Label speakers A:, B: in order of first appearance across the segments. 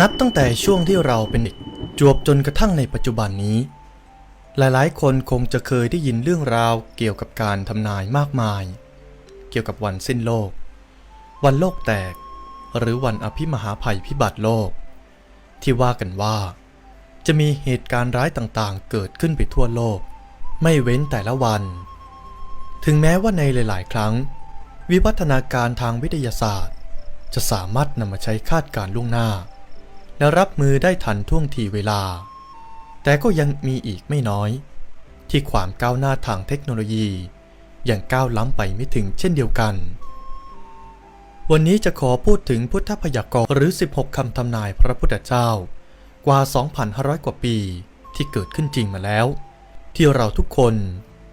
A: นับตั้งแต่ช่วงที่เราเป็นเด็กจวบจนกระทั่งในปัจจุบันนี้ หลายๆ คนคงจะเคยได้ยินเรื่องราวเกี่ยวกับการทำนายมากมาย เกี่ยวกับวันสิ้นโลก วันโลกแตก หรือวันอภิมหาภัยพิบัติโลก ที่ว่ากันว่า จะมีเหตุการณ์ร้ายต่างๆ เกิดขึ้นไปทั่วโลก ไม่เว้นแต่ละวัน ถึงแม้ว่าในหลาย ๆ ครั้ง วิวัฒนาการทางวิทยาศาสตร์ จะสามารถนำมาใช้คาดการณ์ล่วงหน้า และรับมือได้ทันท่วงทีเวลา แต่ก็ยังมีอีกไม่น้อย ที่ความก้าวหน้าทางเทคโนโลยี ยังก้าวล้ำไปไม่ถึงเช่นเดียวกัน วันนี้จะขอพูดถึงพุทธพยากรณ์หรือ 16 คำทำนายพระพุทธเจ้า กว่า 2,500 กว่าปีที่เกิดขึ้นจริงมาแล้ว ที่เราทุกคน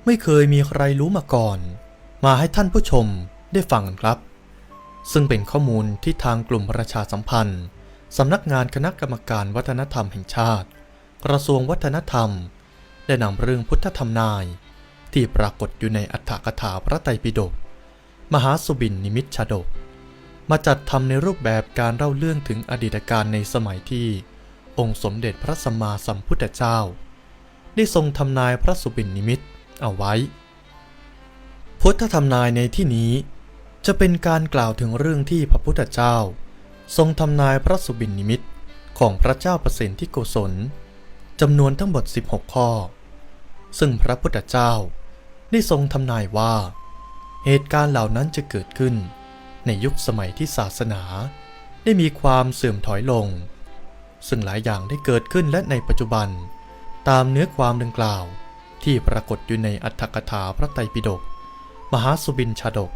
A: ไม่เคยมีใครรู้มาก่อน มาให้ท่านผู้ชมได้ฟังกันครับ ซึ่งเป็นข้อมูลที่ทางกลุ่มประชาสัมพันธ์ สำนักงานคณะกรรมการวัฒนธรรมแห่งชาติ กระทรวงวัฒนธรรม ได้นำเรื่องพุทธธรรมนาย ที่ปรากฏอยู่ในอัฏฐกถาพระไตรปิฎกมหาสุบินนิมิตชาดก มาจัดทำในรูปแบบการเล่าเรื่องถึงอดีตการในสมัยที่ องค์สมเด็จพระสัมมาสัมพุทธเจ้า ได้ทรงทำนายพระสุบินนิมิตเอาไว้ พุทธธรรมนายในที่นี้จะเป็นการกล่าวถึงเรื่องที่พระพุทธเจ้า ทรงทำนายพระสุบินนิมิตของพระเจ้าประสิทธิโกศลจำนวนทั้งหมด 16 ข้อ ซึ่งพระพุทธเจ้าได้ทรงทำนายว่า เหตุการณ์เหล่านั้นจะเกิดขึ้น ในยุคสมัยที่ศาสนาได้มีความเสื่อมถอยลง ซึ่งหลายอย่างได้เกิดขึ้นและในปัจจุบัน ตามเนื้อความดังกล่าวที่ปรากฏอยู่ในอัตถกถาพระไตรปิฎกมหาสุบินชาดก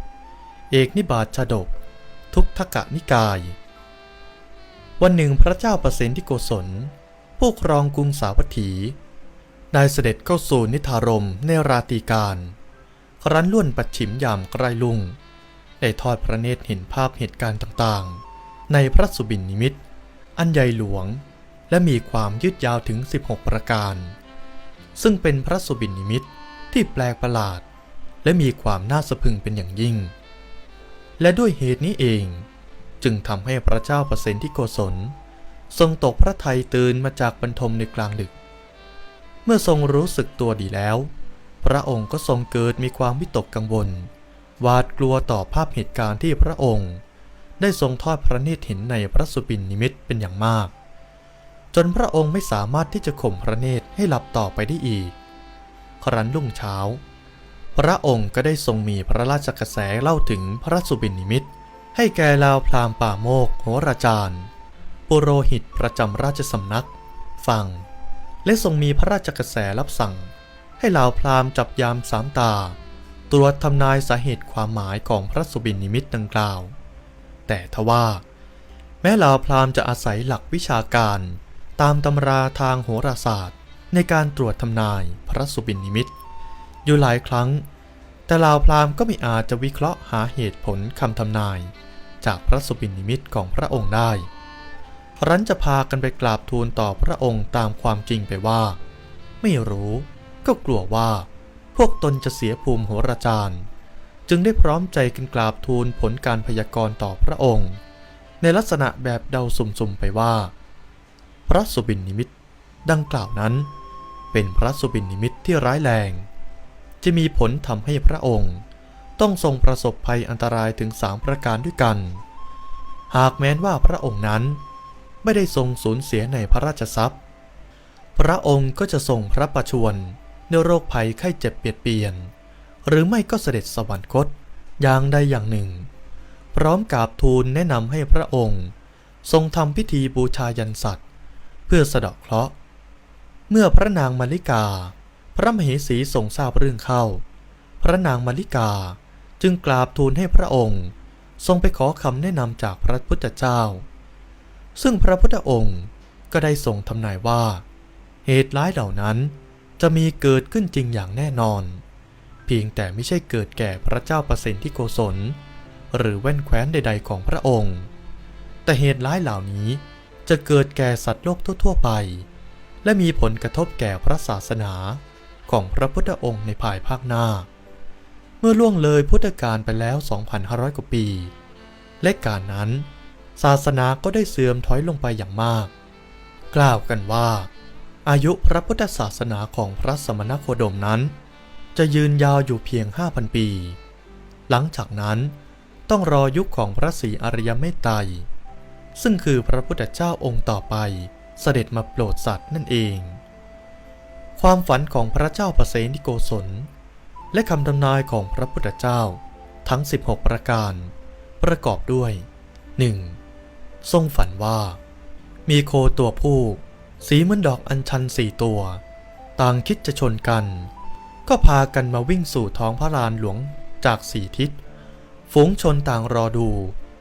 A: เอกนิบาตชาดก ทุกทกะนิกาย วันหนึ่งพระเจ้าประสิทธิโกศล ผู้ครองกรุงสาวัตถี ได้เสด็จเข้าสู่นิทารมในราตรีการ ครั้นล้วนปัดฉิมยามใกล้ลุง ได้ทอดพระเนตรเห็นภาพเหตุการณ์ต่างๆ ในพระสุบินนิมิต อันใหญ่หลวง และมีความยืดยาวถึง 16 ประการ ซึ่งเป็นพระสุบินนิมิตที่แปลกประหลาด และมีความน่าสะพึงเป็นอย่างยิ่ง และด้วยเหตุนี้เอง จึงทำให้พระเจ้าประสิทธิโกศล ทรงตกพระทัยตื่นมาจากบรรทมในกลางดึก เมื่อทรงรู้สึกตัวดีแล้ว พระองค์ก็ทรงเกิดมีความวิตกกังวลหวาดกลัวต่อภาพเหตุการณ์ที่พระองค์ ได้ทรงทอดพระเนตรเห็นในพระสุบินนิมิตเป็นอย่างมาก จนพระองค์ไม่สามารถที่จะข่มพระเนตรให้หลับต่อไปได้อีก ครั้นรุ่งเช้า พระองค์ก็ได้ทรงมีพระราชกระแสเล่าถึงพระสุบินนิมิต ให้แก่ลาวพราหมป่าโมกโหราจารย์ ปุโรหิตประจำราชสำนัก ฟัง และทรงมีพระราชกระแสรับสั่ง ให้ลาวพราหมจับยามสามตา ตรวจทำนายสาเหตุความหมายของพระสุบินนิมิตดังกล่าว แต่ทว่า แม้ลาวพราหมจะอาศัยหลักวิชาการ ตามตำราทางโหราศาสตร์ ในการตรวจทำนายพระสุบินนิมิต อยู่หลายครั้ง แต่ลาวพราหมณ์ก็ไม่อาจจะวิเคราะห์หาเหตุผลคำทำนาย จากพระสุบินนิมิตของพระองค์ได้รั้นจะพากันไปกราบทูลต่อพระองค์ตามความจริงไปว่า ไม่รู้ก็กลัวว่า พวกตนจะเสียภูมิโหราจารย์ จึงได้พร้อมใจกันกราบทูลผลการพยากรณ์ต่อพระองค์ ในลักษณะแบบเดาสุ่มๆไปว่า พระสุบินนิมิตดังกล่าวนั้น เป็นพระสุบินนิมิตที่ร้ายแรง จะมีผลทำให้พระองค์ ต้องทรงประสบภัยอันตรายถึงสามประการด้วยกัน หากแม้นว่าพระองค์นั้นไม่ได้ทรงสูญเสียในพระราชทรัพย์ พระองค์ก็จะทรงพระประชวรในโรคภัยไข้เจ็บเปียดเปียน หรือไม่ก็เสด็จสวรรคตอย่างใดอย่างหนึ่ง พร้อมกราบทูลแนะนำให้พระองค์ ทรงทำพิธีบูชายันสัตว์ เพื่อสะเดาะเคราะห์ เมื่อพระนางมาริกา พระมเหสีทรงทราบเรื่องเข้า พระนางมาริกาจึงกราบทูลให้พระองค์ ทรงไปขอคำแนะนำจากพระพุทธเจ้า ซึ่งพระพุทธองค์ก็ได้ทรงทำนายว่า เหตุร้ายเหล่านั้นจะมีเกิดขึ้นจริงอย่างแน่นอน เพียงแต่ไม่ใช่เกิดแก่พระเจ้าประสิทธิโกศล หรือแว่นแคว้นใด ๆ ของพระองค์ แต่เหตุร้ายเหล่านี้จะเกิดแก่สัตว์โลกทั่วๆไป และมีผลกระทบแก่พระศาสนา ของพระพุทธองค์ในภายภาคหน้า เมื่อล่วงเลยพุทธกาลไปแล้ว 2,500 กว่าปี และการนั้น ศาสนาก็ได้เสื่อมถอยลงไปอย่างมาก กล่าวกันว่า อายุพระพุทธศาสนาของพระสมณโคดมนั้น จะยืนยาวอยู่เพียง 5,000 ปี หลังจากนั้นต้องรอยุคของพระศรีอริยเมตไตรซึ่งคือพระพุทธเจ้าองค์ต่อไปเสด็จมาโปรดสัตว์นั่นเอง ความฝันของพระเจ้าประเสนิโกศล และคำทำนายของพระพุทธเจ้าทั้ง 16 ประการ ประกอบด้วย 1. ทรงฝันว่า มีโคตัวผู้ สีเหมือนดอกอัญชันสี่ตัว ต่างคิดจะชนกัน ก็พากันมาวิ่งสู่ท้องพระลานหลวงจากสี่ทิศ ฝูงชนต่างรอดู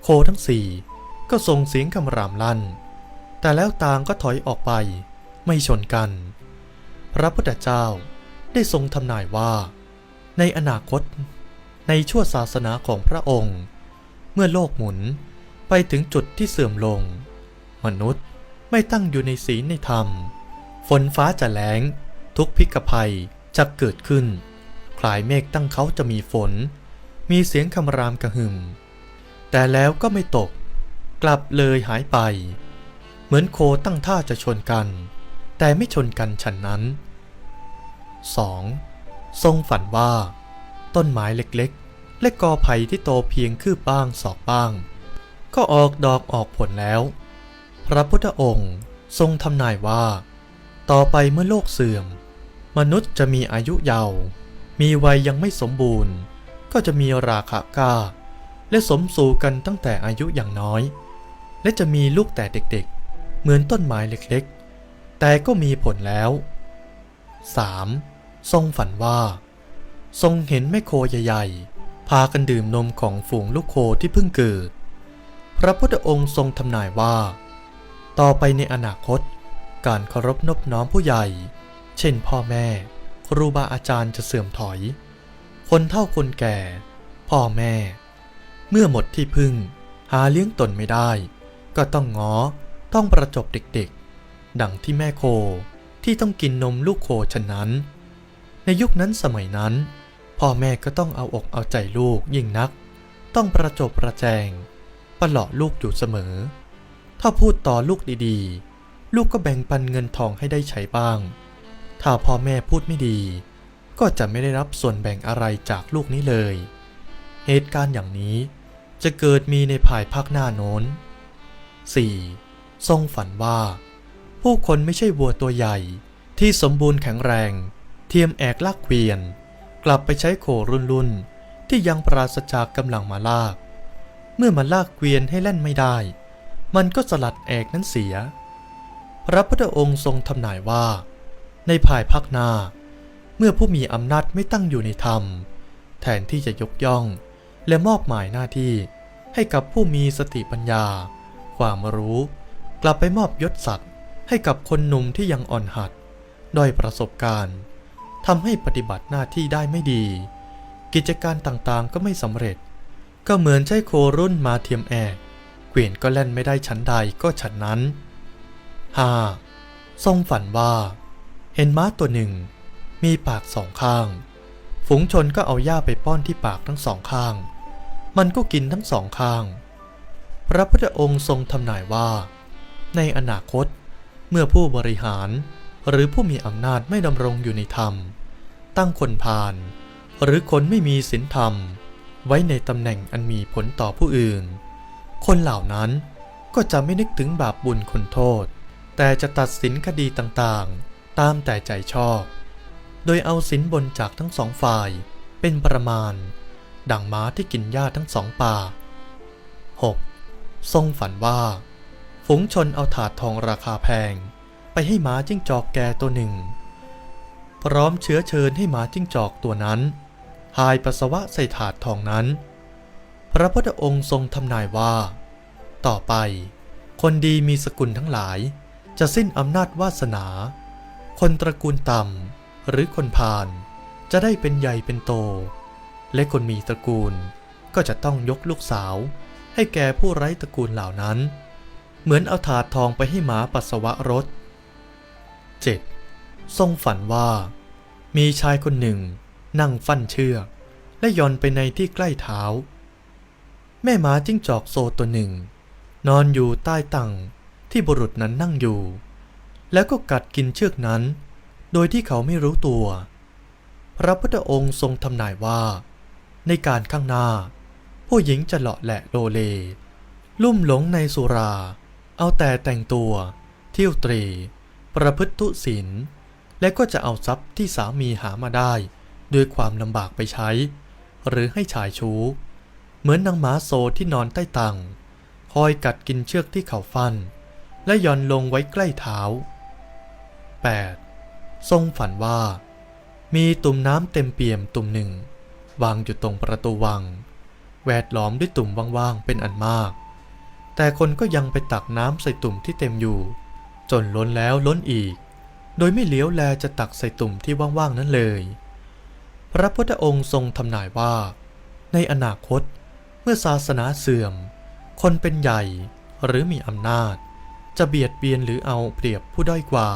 A: โคทั้งสี่ก็ส่งเสียงคำรามลั่น แต่แล้วต่างก็ถอยออกไป ไม่ชนกัน พระพุทธเจ้าได้ทรงทำนายว่า ในอนาคต ในชั่วศาสนาของพระองค์ เมื่อโลกหมุนไปถึงจุดที่เสื่อมลง มนุษย์ไม่ตั้งอยู่ในศีลในธรรม ฝนฟ้าจะแล้ง ทุกพิกภัยจะเกิดขึ้น คลายเมฆตั้งเขาจะมีฝน มีเสียงคำรามกระหึ่ม แต่แล้วก็ไม่ตก กลับเลยหายไป เหมือนโคตั้งท่าจะชนกัน แต่ไม่ชนกันฉันนั้น 2. ทรงฝันว่า ต้นไม้เล็กๆ และกอไผ่ที่โตเพียงคืบบ้างศอกบ้าง ก็ออกดอกออกผลแล้ว พระพุทธองค์ทรงทำนายว่า ต่อไปเมื่อโลกเสื่อม มนุษย์จะมีอายุยาวมีวัยยังไม่สมบูรณ์ ก็จะมีราคะกล้า และสมสู่กันตั้งแต่อายุอย่างน้อย และจะมีลูกแต่เด็กๆ เหมือนต้นไม้เล็กๆ แต่ก็มีผลแล้ว 3. ทรงฝันว่า ทรงเห็นแม่โคใหญ่ๆ พากันดื่มนมของฝูงลูกโคที่เพิ่งเกิด พระพุทธองค์ทรงทำนายว่า ต่อไปในอนาคต การเคารพนบน้อมผู้ใหญ่ เช่นพ่อแม่ ครูบาอาจารย์จะเสื่อมถอย คนเฒ่าคนแก่ พ่อแม่ เมื่อหมดที่พึ่ง หาเลี้ยงตนไม่ได้ ก็ต้องง้อต้องประจบเด็กๆ ดังที่แม่โคที่ต้องกินนมลูกโคฉะนั้น ในยุคนั้นสมัยนั้น พ่อแม่ก็ต้องเอาอกเอาใจลูกยิ่งนัก ต้องประจบประแจง ประหลาะลูกอยู่เสมอ ถ้าพูดต่อลูกดีๆ ลูกก็แบ่งปันเงินทองให้ได้ใช้บ้าง ถ้าพ่อแม่พูดไม่ดี ก็จะไม่ได้รับส่วนแบ่งอะไรจากลูกนี้เลย เหตุการณ์อย่างนี้จะเกิดมีในภายภาคหน้าโน้น 4. ทรงฝันว่า ผู้คนไม่ใช่วัวตัวใหญ่ ที่สมบูรณ์แข็งแรง เทียมแอกลากเกวียน กลับไปใช้โครุ่นรุ่นที่ยังปราศจากกำลังมาลาก เมื่อมันลากเกวียนให้เล่นไม่ได้ มันก็สลัดแอกนั้นเสีย พระพุทธองค์ทรงทำนายว่า ในภายภาคหน้า เมื่อผู้มีอำนาจไม่ตั้งอยู่ในธรรม แทนที่จะยกย่อง และมอบหมายหน้าที่ให้กับผู้มีสติปัญญา ความรู้ กลับไปมอบยศศักดิ์ ให้กับคนหนุ่มที่ยังอ่อนหัด ด้อยประสบการณ์ทำให้ปฏิบัติหน้าที่ได้ไม่ดี กิจการต่างๆก็ไม่สำเร็จ ก็เหมือนใช้โครุ่นมาเทียมแอกเกวียนก็แล่นไม่ได้ชั้นใดก็ฉันนั้น 5. ทรงฝันว่า เห็นม้าตัวหนึ่ง มีปากสองข้าง ฝูงชนก็เอาหญ้าไปป้อนที่ปากทั้งสองข้าง มันก็กินทั้งสองข้าง พระพุทธองค์ทรงทำนายว่า ในอนาคต เมื่อผู้บริหารหรือผู้มีอำนาจไม่ดำรงอยู่ในธรรม ตั้งคนพาลหรือคนไม่มีศีลธรรม ไว้ในตำแหน่งอันมีผลต่อผู้อื่น คนเหล่านั้นก็จะไม่นึกถึงบาปบุญคุณโทษ แต่จะตัดสินคดีต่างๆ ตามแต่ใจชอบ โดยเอาสินบนจากทั้งสองฝ่ายเป็นประมาณ ดังม้าที่กินหญ้าทั้งสองป่า 6. ทรงฝันว่า ฝูงชนเอาถาดทองราคาแพง ไปให้หมาจิ้งจอกแก่ตัวหนึ่ง พร้อมเชื้อเชิญให้หมาจิ้งจอกตัวนั้น หายปัสสาวะใส่ถาดทองนั้น พระพุทธองค์ทรงทำนายว่า ต่อไป คนดีมีสกุลทั้งหลาย จะสิ้นอำนาจวาสนา คนตระกูลต่ำหรือคนพาลจะได้เป็นใหญ่เป็นโต และคนมีตระกูลก็จะต้องยกลูกสาวให้แก่ผู้ไร้ตระกูลเหล่านั้น เหมือนเอาถาดทองไปให้หมาปัสสาวะรถ 7. ทรงฝันว่า มีชายคนหนึ่ง นั่งฟั่นเชือก และย่อนไปในที่ใกล้เท้า แม่หมาจิ้งจอกโซตัวหนึ่ง นอนอยู่ใต้ตังที่บุรุษนั้นนั่งอยู่ แล้วก็กัดกินเชือกนั้น โดยที่เขาไม่รู้ตัว พระพุทธองค์ทรงทำนายว่า ในการข้างหน้า ผู้หญิงจะเลาะแหละโลเล ลุ่มหลงในสุรา เอาแต่แต่งตัว เที่ยวตรี ประพฤติทุศีลและก็จะเอาทรัพย์ที่สามีหามาได้ด้วยความลำบากไปใช้ หรือให้ชายชู้ เหมือนนางหมาโซที่นอนใต้ตังคอยกัดกินเชือกที่เขาฟัน และย่อนลงไว้ใกล้เท้า 8. ทรงฝันว่า มีตุ่มน้ำเต็มเปี่ยมตุ่มหนึ่ง วางอยู่ตรงประตูวัง แวดล้อมด้วยตุ่มว่างๆเป็นอันมาก แต่คนก็ยังไปตักน้ำใส่ตุ่มที่เต็มอยู่ จนล้นแล้วล้นอีก โดยไม่เหลียวแลจะตักใส่ตุ่มที่ว่างๆนั้นเลย พระพุทธองค์ทรงทำนายว่า ในอนาคต เมื่อศาสนาเสื่อม คนเป็นใหญ่หรือมีอำนาจ จะเบียดเบียนหรือเอาเปรียบผู้ด้อยกว่า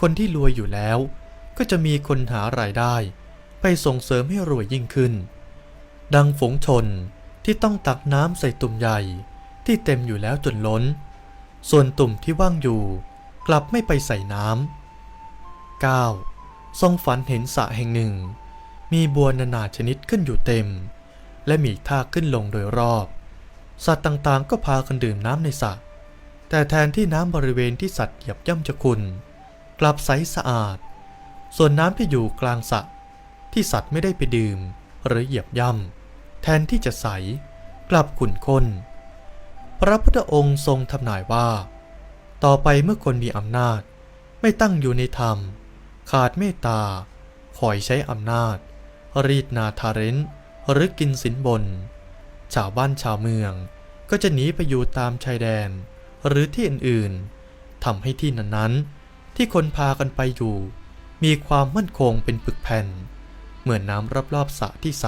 A: คนที่รวยอยู่แล้ว ก็จะมีคนหารายได้ ไปส่งเสริมให้รวยยิ่งขึ้น ดังฝงชนที่ต้องตักน้ำใส่ตุ่มใหญ่ ที่เต็มอยู่แล้วจนล้น ส่วนตุ่มที่ว่างอยู่ กลับไม่ไปใส่น้ำ 9. ทรงฝันเห็นสระแห่งหนึ่ง มีบัวนานาชนิดขึ้นอยู่เต็ม และมีท่าขึ้นลงโดยรอบ สัตว์ต่างๆ ก็พากันดื่มน้ำในสระแต่แทนที่น้ำบริเวณที่สัตว์เหยียบย่ำจะขุนกลับใสสะอาด ส่วนน้ำที่อยู่กลางสระที่สัตว์ไม่ได้ไปดื่ม หรือเหยียบย่ำแทนที่จะใส กลับขุ่นข้น พระพุทธองค์ทรงทำนายว่า ต่อไปเมื่อคนมีอำนาจ ไม่ตั้งอยู่ในธรรม ขาดเมตตาคอยใช้อำนาจ รีดนาทาเรนหรือกินสินบน ชาวบ้านชาวเมืองก็จะหนีไปอยู่ตามชายแดน หรือที่อื่นๆทำให้ที่นั้นๆ ที่คนพากันไปอยู่ มีความมั่นคงเป็นปึกแผ่น เหมือนน้ำรอบๆสระที่ใส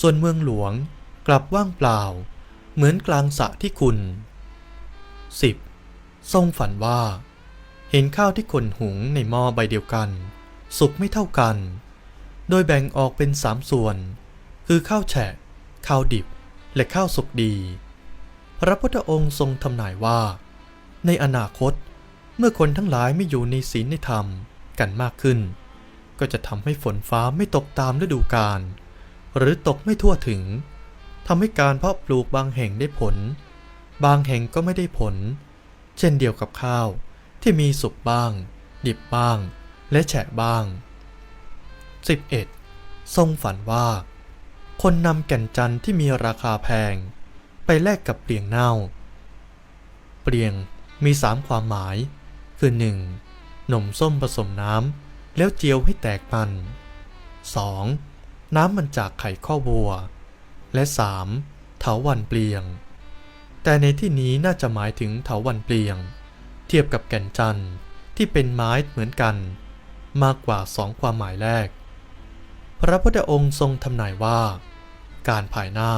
A: ส่วนเมืองหลวงกลับว่างเปล่า เหมือนกลางสระที่คุณ 10. ทรงฝันว่า เห็นข้าวที่คนหุงในหม้อใบเดียวกัน สุกไม่เท่ากัน โดยแบ่งออกเป็นสามส่วน คือข้าวแฉะ ข้าวดิบ และข้าวสุกดี พระพุทธองค์ทรงทำนายว่า ในอนาคต เมื่อคนทั้งหลายไม่อยู่ในศีลในธรรมกันมากขึ้น ก็จะทำให้ฝนฟ้าไม่ตกตามฤดูกาลหรือตกไม่ทั่วถึง ทำให้การเพาะปลูกบางแห่งได้ผล บางแห่งก็ไม่ได้ผล เช่นเดียวกับข้าวที่มีสุกบ้าง ดิบบ้าง และแฉะบ้าง 11. ทรงฝันว่า คนนำแก่นจันทร์ที่มีราคาแพง ไปแลกกับเปลี่ยงเน่า เปลี่ยงมีสามความหมาย คือ 1. นมส้มผสมน้ำแล้วเจียวให้แตกมัน 2. น้ำมันจากไข่ข้อวัว และ 3. เถาวันเปลียง แต่ในที่นี้น่าจะหมายถึงเถาวันเปลียง เทียบกับแก่นจันทร์ที่เป็นไม้เหมือนกัน มากกว่าสองความหมายแรก พระพุทธองค์ทรงทำนายว่า การภายหน้า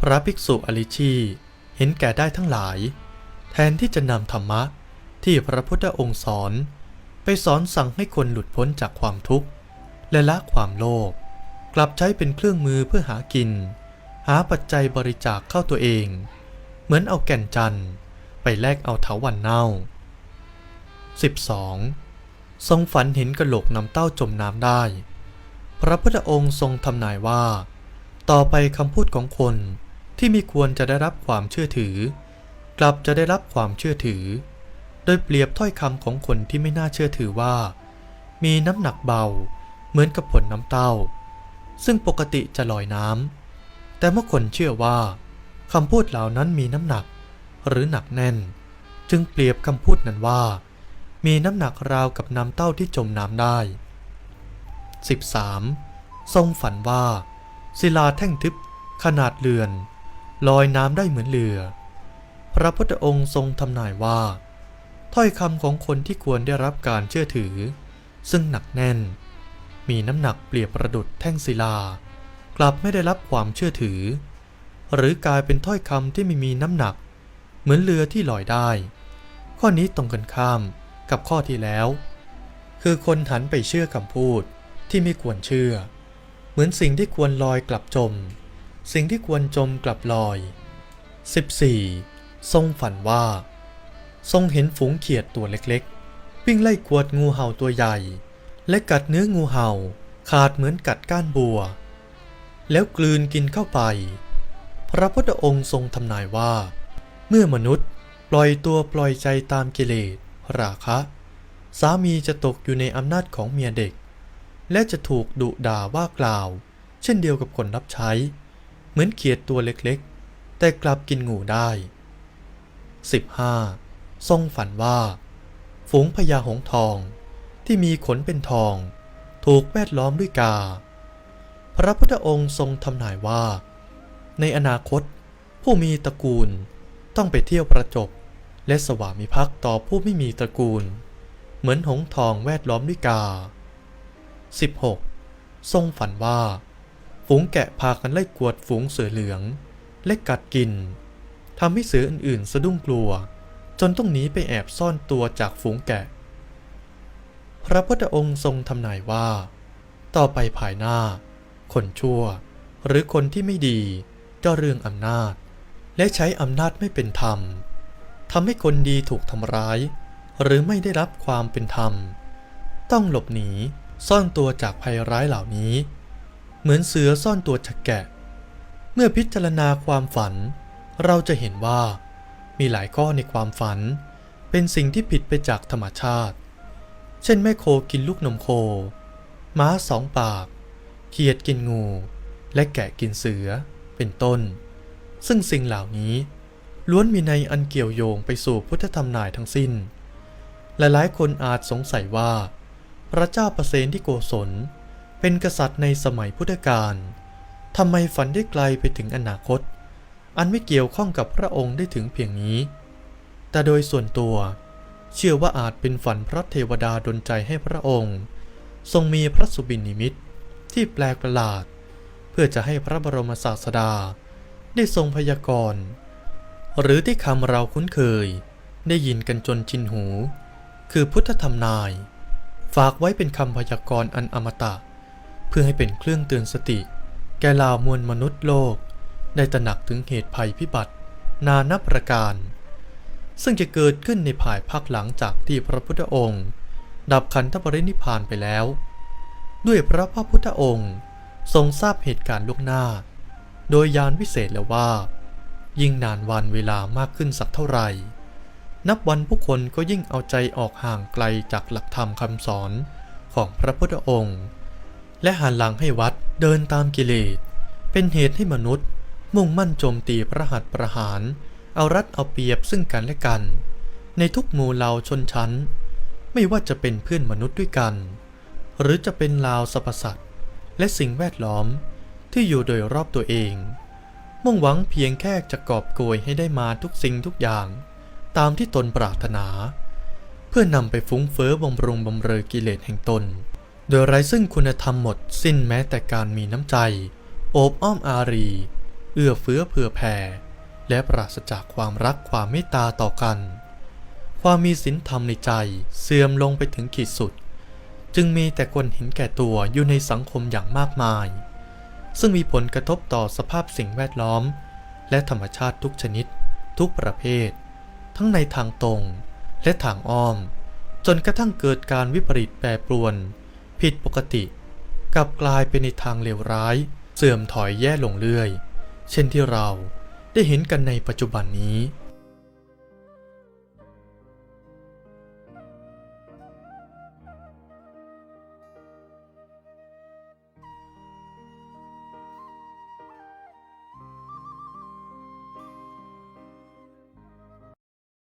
A: พระภิกษุอลิชีเห็นแก่ได้ทั้งหลาย แทนที่จะนำธรรมะที่พระพุทธองค์สอน ไปสอนสั่งให้คนหลุดพ้นจากความทุกข์ และละความโลภ ลับใช้เป็นเครื่องมือเพื่อหากิน หาปัจจัยบริจาคเข้าตัวเอง เหมือนเอาแก่นจันทร์ไปแลกเอาเถาวันเน่า 12. ทรงฝันเห็นกระโหลกน้ำเต้าจมน้ำได้ พระพุทธองค์ทรงทำนายว่า ต่อไปคำพูดของคนที่มีควรจะได้รับความเชื่อถือ กลับจะได้รับความเชื่อถือ โดยเปรียบถ้อยคำของคนที่ไม่น่าเชื่อถือว่า มีน้ำหนักเบา เหมือนกับผลน้ำเต้า ซึ่งปกติจะลอยน้ำแต่เมื่อคนเชื่อว่าคำพูดเหล่านั้นมีน้ำหนักหรือหนักแน่น จึงเปรียบคำพูดนั้นว่า มีน้ำหนักราวกับน้ำเต้าที่จมน้ำได้ 13. ทรงฝันว่า ศิลาแท่งทึบขนาดเรือน ลอยน้ำได้เหมือนเรือ พระพุทธองค์ทรงทำนายว่า ถ้อยคำของคนที่ควรได้รับการเชื่อถือ ซึ่งหนักแน่น มีน้ำหนักเปรียบประดุดแท่งศิลา กลับไม่ได้รับความเชื่อถือ หรือกลายเป็นถ้อยคำที่ไม่มีน้ำหนัก เหมือนเรือที่ลอยได้ ข้อนี้ตรงกันข้ามกับข้อที่แล้ว คือคนหันไปเชื่อคำพูดที่ไม่ควรเชื่อ เหมือนสิ่งที่ควรลอยกลับจม สิ่งที่ควรจมกลับลอย 14. ทรงฝันว่า ทรงเห็นฝูงเขียดตัวเล็กๆ วิ่งไล่กวดงูเห่าตัวใหญ่ และกัดเนื้องูเห่าขาดเหมือนกัดก้านบัว แล้วกลืนกินเข้าไป พระพุทธองค์ทรงทำนายว่า เมื่อมนุษย์ปล่อยตัวปล่อยใจตามกิเลสราคะ สามีจะตกอยู่ในอำนาจของเมียเด็ก และจะถูกดุด่าว่ากล่าว เช่นเดียวกับคนรับใช้ เหมือนเขียดตัวเล็กๆ แต่กลับกินงูได้ 15. ทรงฝันว่า ฝูงพญาหงส์ทอง ที่มีขนเป็นทอง ถูกแวดล้อมด้วยกา พระพุทธองค์ทรงทำนายว่า ในอนาคต ผู้มีตระกูลต้องไปเที่ยวประจบ และสวามิภักดิ์ต่อผู้ไม่มีตระกูล เหมือนหงทองแวดล้อมด้วยกา 16. ทรงฝันว่า ฝูงแกะพากันไล่กวดฝูงเสือเหลืองและกัดกินทำให้เสืออื่นๆ สะดุ้งกลัว จนต้องหนีไปแอบซ่อนตัวจากฝูงแกะ พระพุทธองค์ทรงทำนายว่า ต่อไปภายหน้า คนชั่ว หรือคนที่ไม่ดีก็เรื่องอำนาจ และใช้อำนาจไม่เป็นธรรมทำให้คนดีถูกทำร้าย หรือไม่ได้รับความเป็นธรรม ต้องหลบหนีซ่อนตัวจากภัยร้ายเหล่านี้ เหมือนเสือซ่อนตัวจากแกะ เมื่อพิจารณาความฝัน เราจะเห็นว่า มีหลายข้อในความฝัน เป็นสิ่งที่ผิดไปจากธรรมชาติ เช่นแม่โคกินลูกนมโค ม้าสองปาก เขียดกินงู และแกะกินเสือ เป็นต้น ซึ่งสิ่งเหล่านี้ ล้วนมีในอันเกี่ยวโยงไปสู่พุทธธรรมนายทั้งสิ้น หลายๆคนอาจสงสัยว่า พระเจ้าประเสนที่โกศล เป็นกษัตริย์ในสมัยพุทธกาลทำไมฝันได้ไกลไปถึงอนาคต อันไม่เกี่ยวข้องกับพระองค์ได้ถึงเพียงนี้ แต่โดยส่วนตัว เชื่อว่าอาจเป็นฝันพระเทวดาดลใจให้พระองค์ ทรงมีพระสุบินนิมิตที่แปลกประหลาด เพื่อจะให้พระบรมศาสดา ได้ทรงพยากรณ์ หรือที่คำเราคุ้นเคย ได้ยินกันจนชินหู คือพุทธธรรมนาย ฝากไว้เป็นคำพยากรณ์อันอมตะ เพื่อให้เป็นเครื่องเตือนสติ แก่ล่ามวลมนุษย์โลก ได้ตระหนักถึงเหตุภัยพิบัติ นานับประการ ซึ่งจะเกิดขึ้นในภายภาคหลังจากที่พระพุทธองค์ ดับขันธปรินิพานไปแล้ว ด้วยพระพระพุทธองค์ทรงทราบเหตุการณ์ล่วงหน้า โดยยานวิเศษแล้วว่า ยิ่งนานวันเวลามากขึ้นสักเท่าไหร่ นับวันผู้คนก็ยิ่งเอาใจออกห่างไกลจากหลักธรรมคำสอนของพระพุทธองค์ และหันหลังให้วัดเดินตามกิเลสเป็นเหตุให้มนุษย์มุ่งมั่นโจมตีพระหัตถ์ประหาร เอารัดเอาเปรียบซึ่งกันและกัน ในทุกหมู่เหล่าชนชั้น ไม่ว่าจะเป็นเพื่อนมนุษย์ด้วยกัน หรือจะเป็นลาวสรรพสัตว์และสิ่งแวดล้อมที่อยู่โดยรอบตัวเอง มุ่งหวังเพียงแค่จะกอบโกยให้ได้มาทุกสิ่งทุกอย่าง ตามที่ตนปรารถนา เพื่อนำไปฟุ้งเฟ้อบำรุงบำเรอกิเลสแห่งตน โดยไร้ซึ่งคุณธรรมหมดสิ้นแม้แต่การมีน้ำใจ โอบอ้อมอารี เอื้อเฟื้อเผื่อแผ่ และปราศจากความรักความเมตตาต่อกัน ความมีศีลธรรมในใจเสื่อมลงไปถึงขีดสุด จึงมีแต่คนเห็นแก่ตัวอยู่ในสังคมอย่างมากมาย ซึ่งมีผลกระทบต่อสภาพสิ่งแวดล้อม และธรรมชาติทุกชนิด ทุกประเภท ทั้งในทางตรงและทางอ้อม จนกระทั่งเกิดการวิปริตแปรปรวน ผิดปกติกลับกลายเป็นในทางเลวร้าย เสื่อมถอยแย่ลงเรื่อย เช่นที่เรา ได้เห็นกันในปัจจุบันนี้